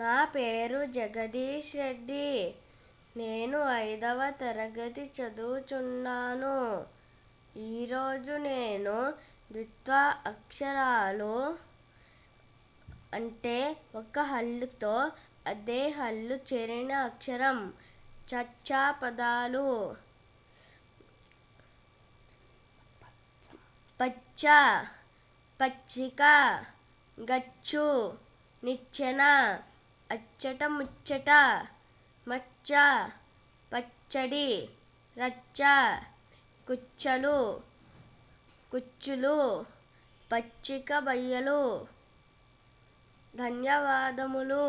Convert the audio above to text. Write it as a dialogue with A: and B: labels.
A: నా పేరు జగదీష్ రెడ్డి. నేను ఐదవ తరగతి చదువుచున్నాను. ఈరోజు నేను ద్విత్వ అక్షరాలు అంటే ఒక హల్లుతో అదే హల్లు చేరిన అక్షరం చచ్చా పదాలు పచ్చ పచ్చిక గచ్చు నిచ్చెన అచ్చట ముచ్చట మచ్చ పచ్చడి రచ్చ కుచ్చలు కుచ్చులు పచ్చిక బయలు ధన్యవాదములు.